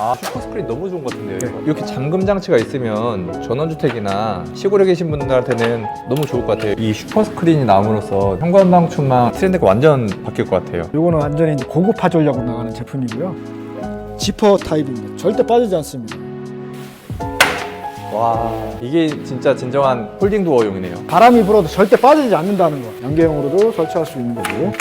아 슈퍼 스크린 너무 좋은 것 같은데요. 이거? 이렇게 잠금 장치가 있으면 전원주택이나 시골에 계신 분들한테는 너무 좋을 것 같아요. 이 슈퍼 스크린이 나옴으로써 현관방충망 트렌드가 완전 바뀔 것 같아요. 요거는 완전히 이제 고급화 전략으로 나가는 제품이고요. 지퍼 타입입니다. 절대 빠지지 않습니다. 와 이게 진짜 진정한 홀딩 도어용이네요. 바람이 불어도 절대 빠지지 않는다는 거. 연계형으로도 설치할 수 있는 거고.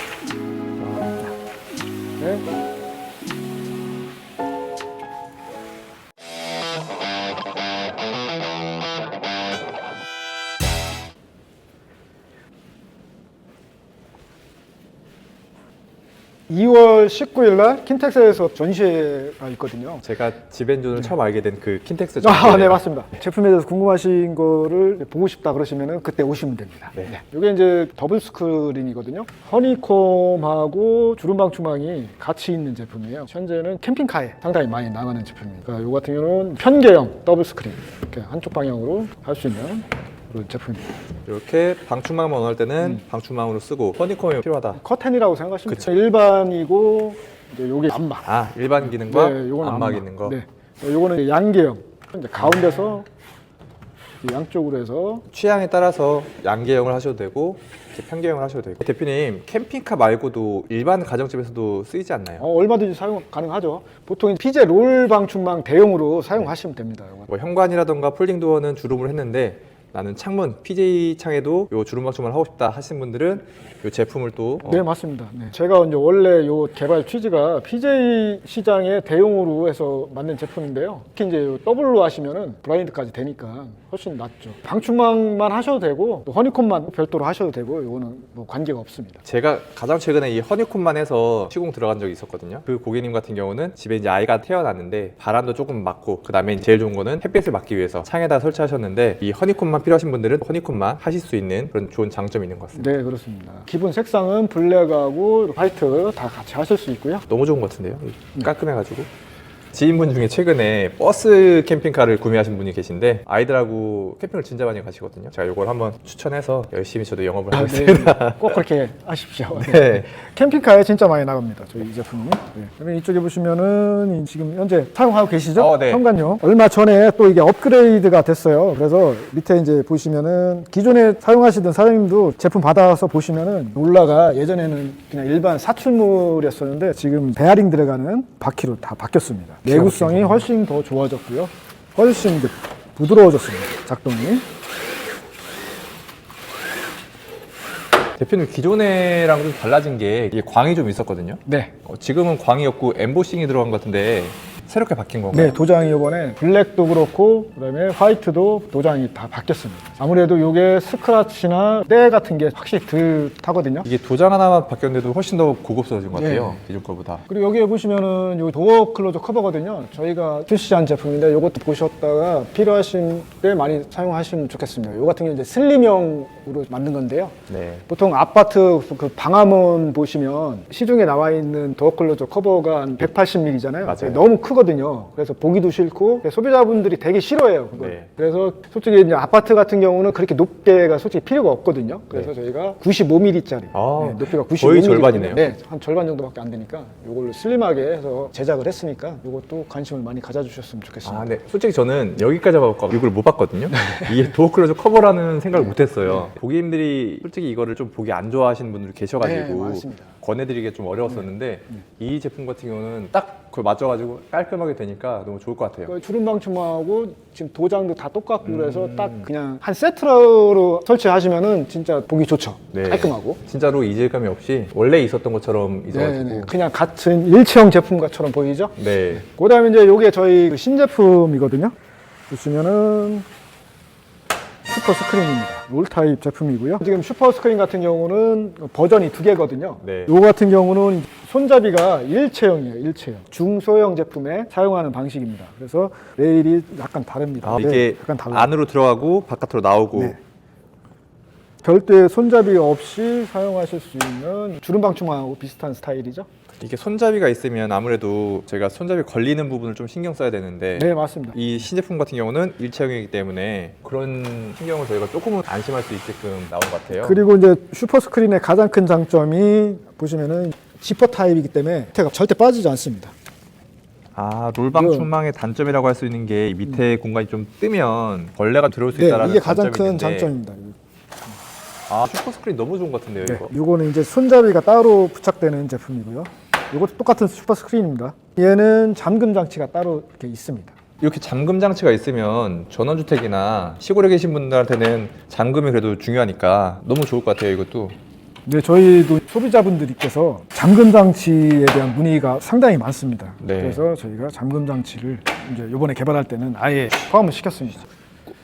(2월 19일 날) 킨텍스에서 전시회가 있거든요. 제가 지벤존을 처음 알게 된 그 킨텍스 아, 전시회네요. 네, 맞습니다. 제품에 대해서 궁금하신 거를 보고 싶다 그러시면은 그때 오시면 됩니다. 네. 이게 이제 더블 스크린이거든요. 허니콤하고 주름방 추망이 같이 있는 제품이에요. 현재는 캠핑카에 상당히 많이 나가는 제품입니다. 그러니까 이 같은 경우는 편계형 더블 스크린 이렇게 한쪽 방향으로 할 수 있는 그런 제품입니다. 이렇게 방충망 만 원할 때는 방충망으로 쓰고 허니콤이 필요하다. 커튼이라고 생각하시면 그쵸. 돼요. 일반이고 이제 요게 안마. 아 일반 기능과 요거는 안마. 기능 거. 네. 요거는 양계형. 이제 가운데서 이 양쪽으로 해서 취향에 따라서 양계형을 하셔도 되고 이렇게 편계형을 하셔도 되고 대표님 캠핑카 말고도 일반 가정집에서도 쓰이지 않나요? 어, 얼마든지 사용 가능하죠. 보통 피제 롤 방충망 대용으로 사용하시면 됩니다. 이거. 뭐 현관이라던가 폴딩 도어는 주름을 했는데 나는 창문 PJ 창에도 요 주름 방충망을 하고 싶다 하신 분들은 요 제품을 또 어, 네 맞습니다. 네. 제가 이제 원래 요 개발 취지가 PJ 시장에 대용으로 해서 만든 제품인데요. 특히 이제 요 더블로 하시면은 블라인드까지 되니까 훨씬 낫죠. 방충망만 하셔도 되고 또 허니콤만 별도로 하셔도 되고 요거는 뭐 관계가 없습니다. 제가 가장 최근에 이 허니콤만 해서 시공 들어간 적이 있었거든요. 그 고객님 같은 경우는 집에 이제 아이가 태어났는데 바람도 조금 맞고 그 다음에 제일 좋은 거는 햇빛을 막기 위해서 창에다 설치하셨는데 이 허니콤만 필요하신 분들은 허니콤만 하실 수 있는 그런 좋은 장점이 있는 것 같습니다. 네 그렇습니다. 기본 색상은 블랙하고 화이트 다 같이 하실 수 있고요. 너무 좋은 것 같은데요? 깔끔해가지고. 지인분 중에 최근에 버스 캠핑카를 구매하신 분이 계신데 아이들하고 캠핑을 진짜 많이 가시거든요. 제가 이걸 한번 추천해서 열심히 저도 영업을 아, 하겠습니다. 네. 꼭 그렇게 하십시오. 네. 캠핑카에 진짜 많이 나갑니다. 저희 이 제품이. 네. 그러면 이쪽에 보시면은 이 지금 현재 사용하고 계시죠? 어, 네. 현관용. 얼마 전에 또 이게 업그레이드가 됐어요. 그래서 밑에 이제 보시면은 기존에 사용하시던 사장님도 제품 받아서 보시면은 롤라가 예전에는 그냥 일반 사출물이었었는데 지금 베어링 들어가는 바퀴로 다 바뀌었습니다. 내구성이 훨씬 더 좋아졌고요. 훨씬 부드러워졌습니다. 작동이. 대표님 기존에랑 좀 달라진 게 이게 광이 좀 있었거든요. 네. 어, 지금은 광이 없고 엠보싱이 들어간 것 같은데 새롭게 바뀐 건가요? 네, 도장이 이번에 블랙도 그렇고 그다음에 화이트도 도장이 다 바뀌었습니다. 아무래도 이게 스크래치나 때 같은 게 확실히 덜 타거든요. 이게 도장 하나만 바뀌었는데도 훨씬 더 고급스러워진 것 같아요. 네. 기존 거보다. 그리고 여기에 보시면은 요 도어 클로저 커버거든요. 저희가 출시한 제품인데 이것도 보셨다가 필요하신 때 많이 사용하시면 좋겠습니다. 요 같은 경우 이제 슬림형으로 만든 건데요. 네. 보통 아파트 그 방화문 보시면 시중에 나와 있는 도어 클로저 커버가 한 180mm잖아요. 맞아요. 너무 크 거든요. 그래서 보기도 싫고 소비자분들이 되게 싫어해요. 그걸. 네. 그래서 솔직히 이제 아파트 같은 경우는 그렇게 높게가 솔직히 필요가 없거든요. 그래서 저희가 95mm짜리 네, 아, 높이가 95mm 거의 절반이네요. 네, 한 절반 정도밖에 안 되니까 이걸로 슬림하게 해서 제작을 했으니까 이것도 관심을 많이 가져주셨으면 좋겠습니다. 아, 네. 솔직히 저는 여기까지 와봤고 이걸 못 봤거든요. 이게 도어 클로저 커버라는 생각을 못 했어요. 고객님들이 솔직히 이거를 좀 보기 안 좋아하시는 분들이 네, 계셔가지고 맞습니다. 권해드리기가 좀 어려웠었는데 이 제품 같은 경우는 딱 그걸 맞춰가지고 깔끔하게 되니까 너무 좋을 것 같아요. 그 주름방충망하고 지금 도장도 다 똑같고 음. 그래서 딱 그냥 한 세트로 설치하시면은 진짜 보기 좋죠. 네. 깔끔하고. 진짜로 이질감이 없이 원래 있었던 것처럼 네, 있어가지고 네. 그냥 같은 일체형 제품처럼 보이죠? 네. 그다음에 이제 이게 저희 그 신제품이거든요. 보시면은 슈퍼 스크린입니다. 롤 타입 제품이고요. 지금 슈퍼 스크린 같은 경우는 버전이 두 개거든요. 네. 요 같은 경우는 손잡이가 일체형이에요. 일체형. 중소형 제품에 사용하는 방식입니다. 그래서 레일이 약간 다릅니다. 아, 네, 이게 약간 달라요. 안으로 들어가고 바깥으로 나오고 네. 별도의 손잡이 없이 사용하실 수 있는 주름 방충망하고 비슷한 스타일이죠. 이게 손잡이가 있으면 아무래도 저희가 손잡이 걸리는 부분을 좀 신경 써야 되는데 네, 맞습니다. 이 신제품 같은 경우는 일체형이기 때문에 그런 신경을 저희가 조금은 안심할 수 있게끔 나온 것 같아요. 그리고 이제 슈퍼 스크린의 가장 큰 장점이 보시면은 지퍼 타입이기 때문에 밑에가 절대 빠지지 않습니다. 아 롤방 충망의 단점이라고 할 수 있는 게 밑에 공간이 좀 뜨면 벌레가 들어올 수 네, 있다는 이게 가장 단점이 큰 있는데 장점입니다. 아 슈퍼 스크린 너무 좋은 것 같은데요 네, 이거. 이거는 이제 손잡이가 따로 부착되는 제품이고요. 이것도 똑같은 슈퍼 스크린입니다. 얘는 잠금 장치가 따로 이렇게 있습니다. 이렇게 잠금 장치가 있으면 전원주택이나 시골에 계신 분들한테는 잠금이 그래도 중요하니까 너무 좋을 것 같아요 이것도. 네, 저희도 소비자분들께서 잠금 장치에 대한 문의가 상당히 많습니다. 네. 그래서 저희가 잠금 장치를 이제 이번에 개발할 때는 아예 포함을 시켰습니다.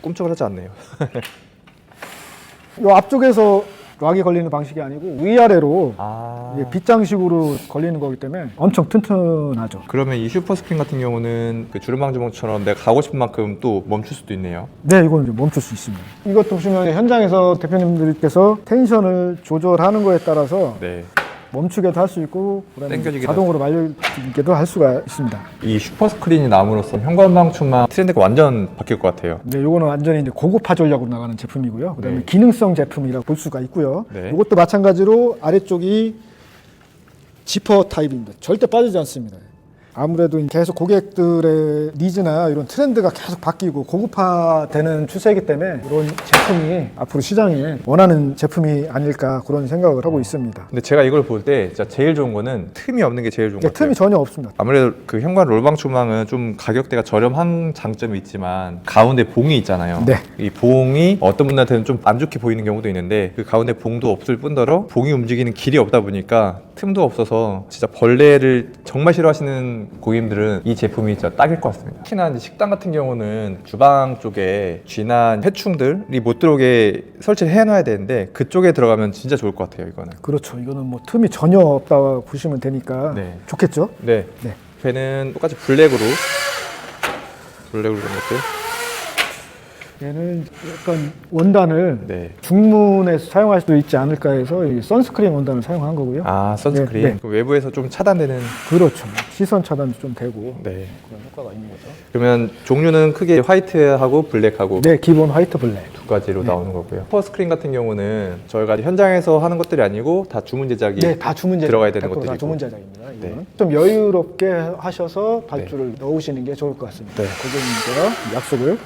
꿈쩍을 하지 않네요. 이 앞쪽에서 락이 걸리는 방식이 아니고 위아래로 아. 이게 빗장식으로 걸리는 거기 때문에 엄청 튼튼하죠. 그러면 이 슈퍼 스크린 같은 경우는 그 주름방 주먹처럼 내가 가고 싶은 만큼 또 멈출 수도 있네요. 네, 이건 이제 멈출 수 있습니다. 이것도 보시면 현장에서 대표님들께서 텐션을 조절하는 거에 따라서 네. 멈추게도 할 수 있고 자동으로 말리게도 할 수가 있습니다. 이 슈퍼 스크린이 나옴으로써 현관방 충망 트렌드가 완전 바뀔 것 같아요. 네, 이거는 완전히 이제 고급화 전략으로 나가는 제품이고요. 그다음에 네. 기능성 제품이라고 볼 수가 있고요. 네. 이것도 마찬가지로 아래쪽이 지퍼 타입입니다. 절대 빠지지 않습니다. 아무래도 계속 고객들의 니즈나 이런 트렌드가 계속 바뀌고 고급화되는 추세이기 때문에 이런 제품이 앞으로 시장에 원하는 제품이 아닐까 그런 생각을 하고 있습니다. 근데 제가 이걸 볼 때 제일 좋은 거는 틈이 없는 게 제일 좋은 네, 것 같아요. 틈이 전혀 없습니다. 아무래도 그 현관 롤방 충망은 좀 가격대가 저렴한 장점이 있지만 가운데 봉이 있잖아요. 네. 이 봉이 어떤 분들한테는 좀 안 좋게 보이는 경우도 있는데 그 가운데 봉도 없을 뿐더러 봉이 움직이는 길이 없다 보니까 틈도 없어서 진짜 벌레를 정말 싫어하시는 고객님들은 이 제품이 진짜 딱일 것 같습니다. 특히나 이제 식당 같은 경우는 주방 쪽에 쥐나 해충들이 못 들어오게 설치를 해놔야 되는데 그쪽에 들어가면 진짜 좋을 것 같아요. 이거는. 그렇죠. 이거는 뭐 틈이 전혀 없다고 보시면 되니까 네. 좋겠죠. 네. 네. 배는 똑같이 블랙으로 블랙으로 이렇게 얘는 약간 원단을 네. 중문에서 사용할 수도 있지 않을까 해서 이 선스크린 원단을 사용한 거고요. 아 선스크린 네, 네. 그 외부에서 좀 차단되는 그렇죠. 시선 차단도 좀 되고 네 그런 효과가 있는 거죠. 그러면 종류는 크게 화이트하고 블랙하고 네, 기본 화이트 블랙. 두 가지로 나오는 거고요 슈퍼 스크린 같은 경우는 저희가 현장에서 하는 것들이 아니고 다 주문 제작이 네, 다 주문 제작. 들어가야 되는 100%다 것들이고. 주문 제작입니다. 이거는 네. 좀 여유롭게 하셔서 발주를 넣으시는 게 좋을 것 같습니다. 네. 고객님께서 약속을.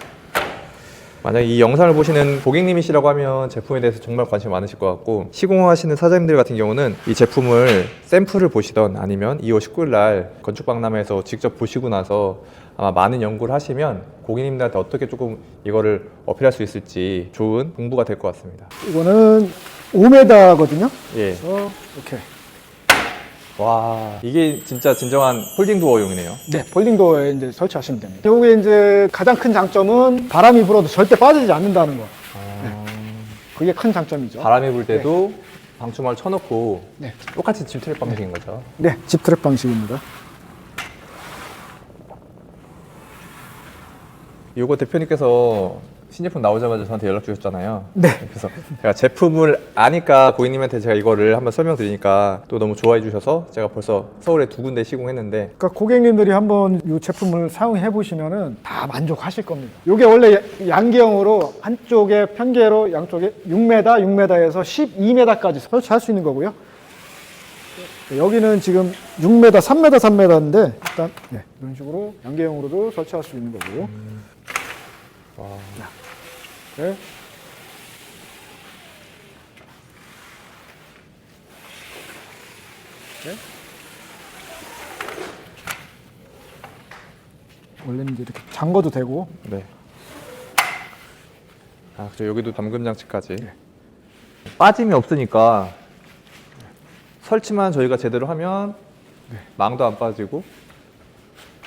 만약 이 영상을 보시는 고객님이시라고 하면 제품에 대해서 정말 관심 많으실 것 같고 시공하시는 사장님들 같은 경우는 이 제품을 샘플을 보시던 아니면 2월 19일 날 건축박람회에서 직접 보시고 나서 아마 많은 연구를 하시면 고객님들한테 어떻게 조금 이거를 어필할 수 있을지 좋은 공부가 될 것 같습니다. 이거는 5m거든요. 예. 그래서 이렇게. 와 이게 진짜 진정한 홀딩 도어용이네요. 네, 폴딩 도어에 이제 설치하시면 됩니다. 이게 이제 가장 큰 장점은 바람이 불어도 절대 빠지지 않는다는 거. 그게 큰 장점이죠. 바람이 불 때도 방충망을 쳐놓고 네. 똑같이 집 트랩 방식인 거죠. 네, 집 트랩 방식입니다. 요거 대표님께서 신제품 나오자마자 저한테 연락 주셨잖아요. 네. 그래서 제가 제품을 아니까 고객님한테 제가 이거를 한번 설명드리니까 또 너무 좋아해 주셔서 제가 벌써 서울에 두 군데 시공했는데 그러니까 고객님들이 한번 이 제품을 사용해 보시면은 다 만족하실 겁니다. 이게 원래 양계형으로 한쪽에 편계로 양쪽에 6m, 6m에서 12m까지 설치할 수 있는 거고요. 네, 여기는 지금 6m, 3m, 3m인데 일단 네, 이런 식으로 양계형으로도 설치할 수 있는 거고. 와, 네. 네. 원래는 이제 이렇게 잠궈도 되고 네. 아, 그죠. 여기도 담금 장치까지. 빠짐이 없으니까 설치만 저희가 제대로 하면 망도 안 빠지고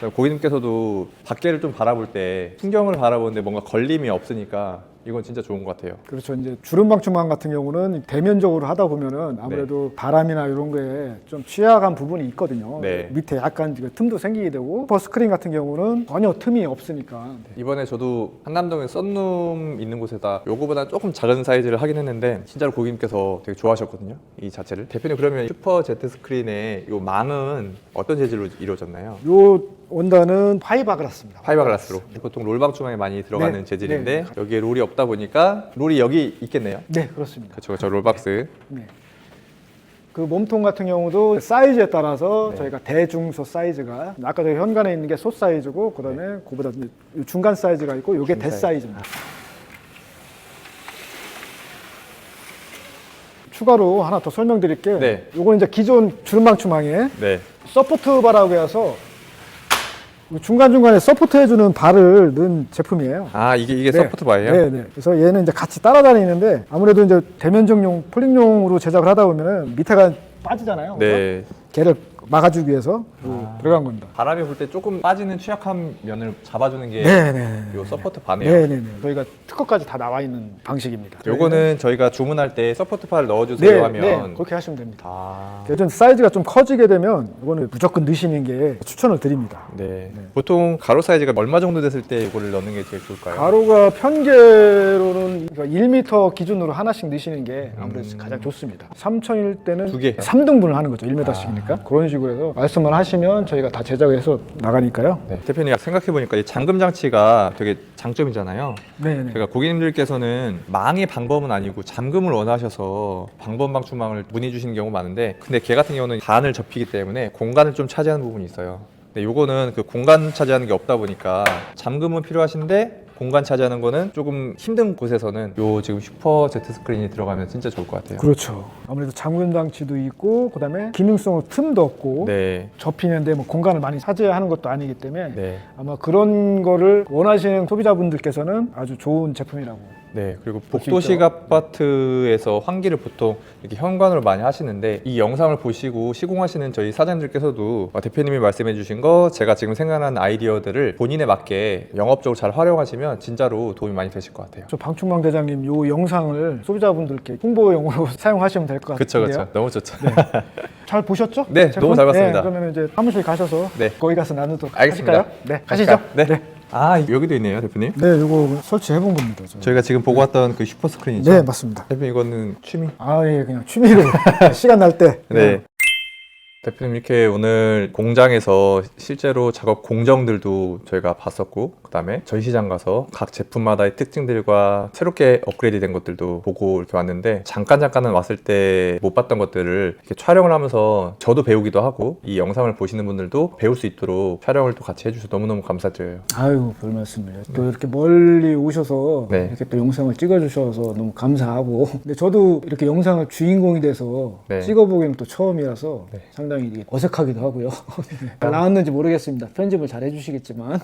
고객님께서도 밖에를 좀 바라볼 때 풍경을 바라보는데 뭔가 걸림이 없으니까 이건 진짜 좋은 것 같아요. 그렇죠. 이제 주름 방충망 같은 경우는 대면적으로 하다 보면은 아무래도 바람이나 이런 거에 좀 취약한 부분이 있거든요. 네. 밑에 약간 그 틈도 생기게 되고 슈퍼 스크린 같은 경우는 전혀 틈이 없으니까 이번에 저도 한남동에 썬룸 있는 곳에다 요거보다 조금 작은 사이즈를 하긴 했는데 진짜로 고객님께서 되게 좋아하셨거든요 이 자체를 대표님 그러면 슈퍼 제트 스크린의 요 망은 어떤 재질로 이루어졌나요? 요 원단은 파이바그라스입니다. 파이버글라스로 보통 롤방 주방에 많이 들어가는 네, 재질인데 여기에 롤이 없다 보니까 롤이 여기 있겠네요 네, 그렇습니다. 그렇죠 저 롤박스 네. 그 몸통 같은 경우도 사이즈에 따라서 네. 저희가 대중소 사이즈가 아까 저희 현관에 있는 게 소 사이즈고 그다음에 그보다 이제 중간 사이즈가 있고 이게 대. 사이즈입니다. 추가로 하나 더 설명드릴게요. 네. 요거는 이제 기존 주름방충망에 네. 서포트 바라고 해서 중간중간에 서포트 해주는 발을 넣은 제품이에요. 아 이게 이게 네. 서포트 바예요? 네, 네. 그래서 얘는 이제 같이 따라다니는데 아무래도 이제 대면적용 폴링용으로 제작을 하다 보면은 밑에가 빠지잖아요. 네. 걔를 막아주기 위해서 그 들어간 겁니다. 바람이 불 때 조금 빠지는 취약한 면을 잡아주는 게 네, 네. 요 서포트 바네요. 네, 네, 네. 저희가 특허까지 다 나와 있는 방식입니다. 요거는 저희가 주문할 때 서포트 바를 넣어주세요 네, 하면 네, 그렇게 하시면 됩니다. 아, 좀 사이즈가 좀 커지게 되면 이거는 무조건 넣으시는 게 추천을 드립니다. 네. 보통 가로 사이즈가 얼마 정도 됐을 때 이거를 넣는 게 제일 좋을까요? 가로가 편계로는 1m 기준으로 하나씩 넣으시는 게 아무래도 가장 좋습니다. 3천일 때는 두 개. 3등분을 하는 거죠. 1m씩이니까. 그런 식으로 해서 말씀을 하시면 저희가 다 제작해서 나가니까요. 네. 대표님 생각해 보니까 이 잠금 장치가 되게 장점이잖아요. 네, 네. 그러니까 고객님들께서는 망의 방법은 아니고 잠금을 원하셔서 방범 방충망을 문의 주시는 경우 많은데 근데 걔 같은 경우는 반을 접히기 때문에 공간을 좀 차지하는 부분이 있어요. 근데 요거는 그 공간 차지하는 게 없다 보니까 잠금은 필요하신데 공간 차지하는 거는 조금 힘든 곳에서는 요 지금 슈퍼 제트 스크린이 들어가면 진짜 좋을 것 같아요. 그렇죠. 아무래도 잠금 장치도 있고 그다음에 기능성으로 틈도 없고 네. 접히는데 뭐 공간을 많이 차지하는 것도 아니기 때문에 네. 아마 그런 거를 원하시는 소비자분들께서는 아주 좋은 제품이라고 네, 그리고 볼수 복도식 있죠. 아파트에서 환기를 보통 이렇게 현관으로 많이 하시는데 이 영상을 보시고 시공하시는 저희 사장님들께서도 어, 대표님이 말씀해 주신 거 제가 지금 생각하는 아이디어들을 본인에 맞게 영업적으로 잘 활용하시면 진짜로 도움이 많이 되실 것 같아요. 저 방충망 대장님 요 영상을 소비자분들께 홍보용으로 사용하시면 될 것 그쵸, 같은데요. 그쵸. 너무 좋죠. 잘 보셨죠? 네, 너무 잘 봤습니다. 네, 그러면 이제 사무실 가셔서 네. 거기 가서 나누도록 알겠습니다. 하실까요? 네, 가시죠. 네. 아, 여기도 있네요, 대표님. 네, 이거 설치해 본 겁니다. 저. 저희가 지금 보고 왔던 그 슈퍼 스크린이죠. 네, 맞습니다. 대표님 이거는 취미? 아, 예, 그냥 취미로 시간 날 때. 네. 대표님 이렇게 오늘 공장에서 실제로 작업 공정들도 저희가 봤었고 그다음에 전시장 가서 각 제품마다의 특징들과 새롭게 업그레이드된 것들도 보고 이렇게 왔는데 잠깐 잠깐은 왔을 때 못 봤던 것들을 이렇게 촬영을 하면서 저도 배우기도 하고 이 영상을 보시는 분들도 배울 수 있도록 촬영을 또 같이 해주셔서 너무너무 감사드려요. 아유, 별 말씀을요. 또 이렇게 멀리 오셔서 네. 이렇게 또 영상을 찍어주셔서 너무 감사하고. 근데 저도 이렇게 영상을 주인공이 돼서 네. 찍어보기는 또 처음이라서 네. 상당히 어색하기도 하고요. 네. 잘 나왔는지 모르겠습니다. 편집을 잘 해주시겠지만.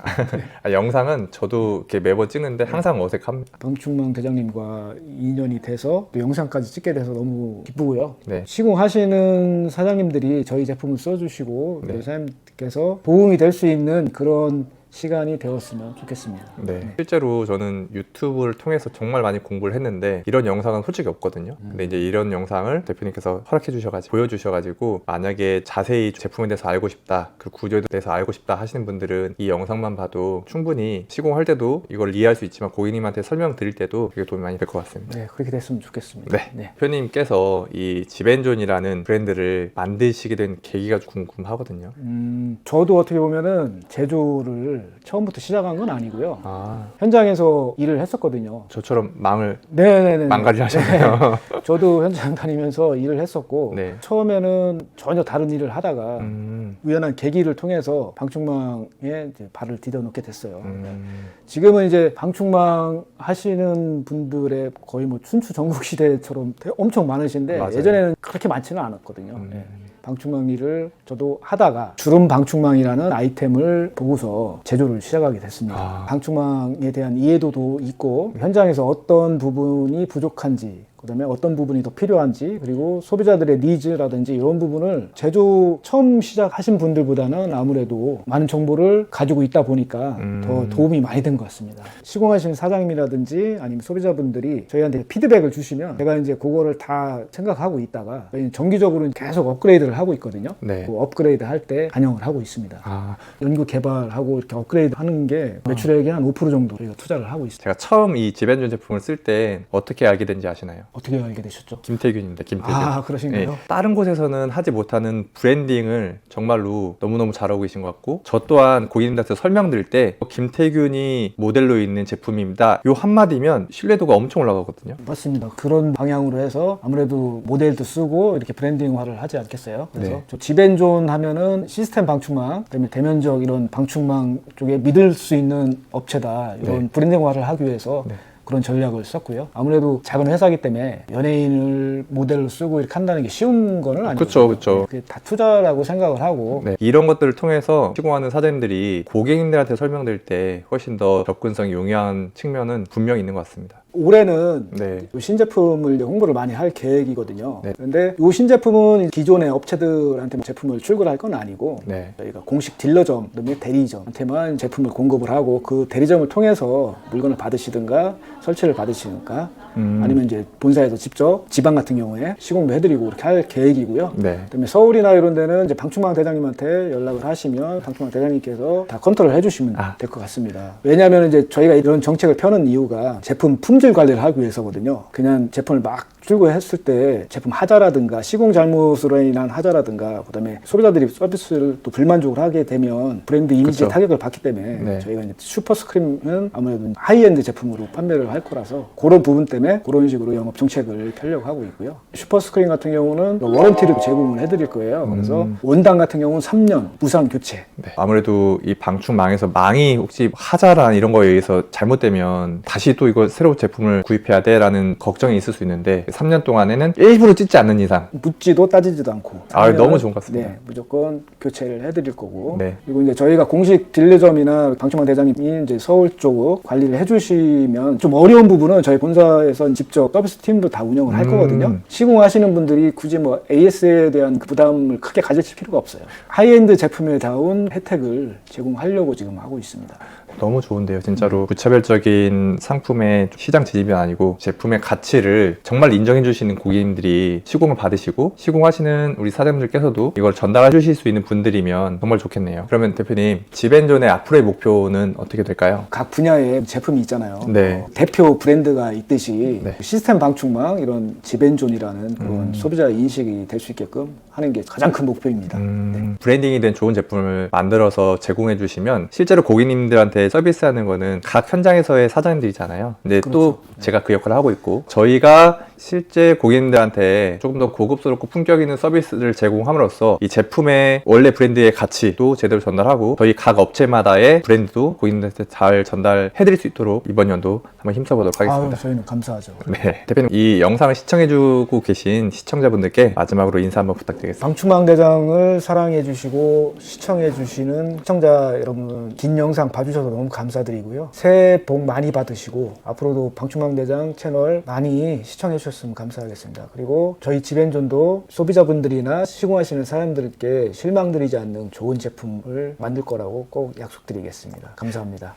아, 영상 은 저도 이렇게 매번 찍는데 항상 어색합니다. 방충망 대장님과 인연이 돼서 또 영상까지 찍게 돼서 너무 기쁘고요. 네. 시공하시는 사장님들이 저희 제품을 써주시고 네. 사장님께서 도움이 될 수 있는 그런 시간이 되었으면 좋겠습니다. 네. 실제로 저는 유튜브를 통해서 정말 많이 공부를 했는데 이런 영상은 솔직히 없거든요. 근데 이제 이런 영상을 대표님께서 허락해 주셔가지고 보여주셔가지고 만약에 자세히 제품에 대해서 알고 싶다, 그 구조에 대해서 알고 싶다 하시는 분들은 이 영상만 봐도 충분히 시공할 때도 이걸 이해할 수 있지만 고객님한테 설명드릴 때도 되게 도움이 많이 될 것 같습니다. 네, 그렇게 됐으면 좋겠습니다. 네. 대표님께서 이 지벤존이라는 브랜드를 만드시게 된 계기가 궁금하거든요. 음, 저도 어떻게 보면은 제조를 처음부터 시작한 건 아니고요. 아, 현장에서 일을 했었거든요. 저처럼 망을 네네네. 망가리 하셨네요. 저도 현장 다니면서 일을 했었고 네. 처음에는 전혀 다른 일을 하다가 음, 우연한 계기를 통해서 방충망에 이제 발을 디뎌 놓게 됐어요. 음, 지금은 이제 방충망 하시는 분들의 거의 뭐 춘추 전국 시대처럼 되게 엄청 많으신데 맞아요. 예전에는 그렇게 많지는 않았거든요. 음. 네. 방충망 일을 저도 하다가 주름 방충망이라는 아이템을 보고서 제조를 시작하게 됐습니다. 아. 방충망에 대한 이해도도 있고 현장에서 어떤 부분이 부족한지 그다음에 어떤 부분이 더 필요한지 그리고 소비자들의 니즈라든지 이런 부분을 제조 처음 시작하신 분들보다는 아무래도 많은 정보를 가지고 있다 보니까 음. 더 도움이 많이 된 것 같습니다. 시공하시는 사장님이라든지 아니면 소비자분들이 저희한테 피드백을 주시면 제가 이제 그거를 다 생각하고 있다가 정기적으로 계속 업그레이드를 하고 있거든요. 네. 그 업그레이드 할 때 반영을 하고 있습니다. 아, 연구 개발하고 이렇게 업그레이드 하는 게 매출액의 한5% 정도 저희가 투자를 하고 있습니다. 제가 처음 이 지벤존 제품을 쓸 때 어떻게 알게 된지 아시나요? 어떻게 알게 되셨죠? 김태균입니다. 김태균. 아, 그러신가요? 네, 다른 곳에서는 하지 못하는 브랜딩을 정말로 너무너무 잘하고 계신 것 같고 저 또한 고객님들한테 설명드릴 때 김태균이 모델로 있는 제품입니다. 요 한마디면 신뢰도가 엄청 올라가거든요. 맞습니다. 그런 방향으로 해서 아무래도 모델도 쓰고 이렇게 브랜딩화를 하지 않겠어요. 그래서 네. 저 지벤존 하면은 시스템 방충망, 그다음에 대면적 이런 방충망 쪽에 믿을 수 있는 업체다. 이런 네. 브랜딩화를 하기 위해서 네. 그런 전략을 썼고요. 아무래도 작은 회사이기 때문에 연예인을 모델로 쓰고 이렇게 한다는 게 쉬운 거는 아니죠. 그쵸, 그쵸. 그게 다 투자라고 생각을 하고 네, 이런 것들을 통해서 시공하는 사장님들이 고객님들한테 설명드릴 때 훨씬 더 접근성이 용이한 측면은 분명히 있는 것 같습니다. 올해는 네. 요 신제품을 이제 홍보를 많이 할 계획이거든요. 네. 그런데 이 신제품은 기존의 업체들한테 제품을 출고할 건 아니고 네. 저희가 공식 딜러점, 그다음에 대리점한테만 제품을 공급을 하고 그 대리점을 통해서 물건을 받으시든가 설치를 받으시든가 음. 아니면 이제 본사에서 직접 지방 같은 경우에 시공도 해드리고 이렇게 할 계획이고요. 네. 그다음에 서울이나 이런 데는 이제 방충망 대장님한테 연락을 하시면 방충망 대장님께서 다 컨트롤 해주시면 아. 될것 같습니다. 왜냐하면 이제 저희가 이런 정책을 펴는 이유가 제품 품질 관리를 하기 위해서거든요. 그냥 제품을 막 출고했을 때 제품 하자라든가 시공 잘못으로 인한 하자라든가 그다음에 소비자들이 서비스를 또 불만족을 하게 되면 브랜드 이미지에 그쵸. 타격을 받기 때문에 네. 저희가 이제 슈퍼 스크림은 아무래도 하이엔드 제품으로 판매를 할 거라서 그런 부분 때문에 그런 식으로 영업 정책을 펴려고 하고 있고요. 슈퍼 스크린 같은 경우는 워런티를 제공을 해드릴 거예요. 그래서 음. 원당 같은 경우는 3년 무상 교체. 네. 아무래도 이 방충망에서 망이 혹시 하자란 이런 거에 의해서 잘못되면 다시 또 이거 새로운 제품을 구입해야 돼라는 걱정이 있을 수 있는데 3년 동안에는 일부러 찢지 않는 이상 묻지도 따지지도 않고. 아, 3년은 너무 좋은 것 같습니다. 네, 무조건 교체를 해드릴 거고. 네. 그리고 이제 저희가 공식 딜러점이나 방충망 대장님이 이제 서울 쪽 관리를 해주시면 좀 어려운 부분은 저희 본사에서 직접 서비스 팀도 다 운영을 할 음. 거거든요. 시공하시는 분들이 굳이 뭐 AS에 대한 그 부담을 크게 가지실 필요가 없어요. 하이엔드 제품에 다운 혜택을 제공하려고 지금 하고 있습니다. 너무 좋은데요, 진짜로. 무차별적인 상품의 시장 진입이 아니고 제품의 가치를 정말 인정해 주시는 고객님들이 시공을 받으시고 시공하시는 우리 사장님들께서도 이걸 전달해 주실 수 있는 분들이면 정말 좋겠네요. 그러면 대표님, 지벤존의 앞으로의 목표는 어떻게 될까요? 각 분야의 제품이 있잖아요. 네. 어, 대표 브랜드가 있듯이 네. 시스템 방충망 이런 지벤존이라는 그런 음. 소비자 인식이 될 수 있게끔 하는 게 가장 큰 목표입니다. 음, 브랜딩이 된 좋은 제품을 만들어서 제공해 주시면 실제로 고객님들한테 서비스하는 거는 각 현장에서의 사장님들이잖아요. 근데 또 그렇죠. 제가 그 역할을 하고 있고 저희가 실제 고객님들한테 조금 더 고급스럽고 품격 있는 서비스를 제공함으로써 이 제품의 원래 브랜드의 가치도 제대로 전달하고 저희 각 업체마다의 브랜드도 고객님들한테 잘 전달해 드릴 수 있도록 이번 연도 한번 힘써보도록 아유, 하겠습니다. 저희는 감사하죠. 네. 대표님 이 영상을 시청해주고 계신 시청자분들께 마지막으로 인사 한번 부탁드리겠습니다. 방충망 대장을 사랑해 주시고 시청해 주시는 시청자 여러분 긴 영상 봐주셔서 너무 감사드리고요. 새해 복 많이 받으시고 앞으로도 방충망 대장 채널 많이 시청해 주 셨으면 감사하겠습니다. 그리고 저희 지벤존도 소비자분들이나 시공하시는 사람들께 실망드리지 않는 좋은 제품을 만들 거라고 꼭 약속드리겠습니다. 감사합니다.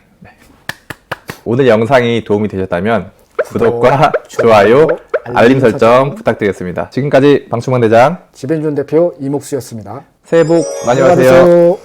오늘 영상이 도움이 되셨다면 구독과 구독, 좋아요, 알림 설정 부탁드리겠습니다. 지금까지 방충망 대장 지벤존 대표 이목수였습니다. 새해 복 많이 받으세요.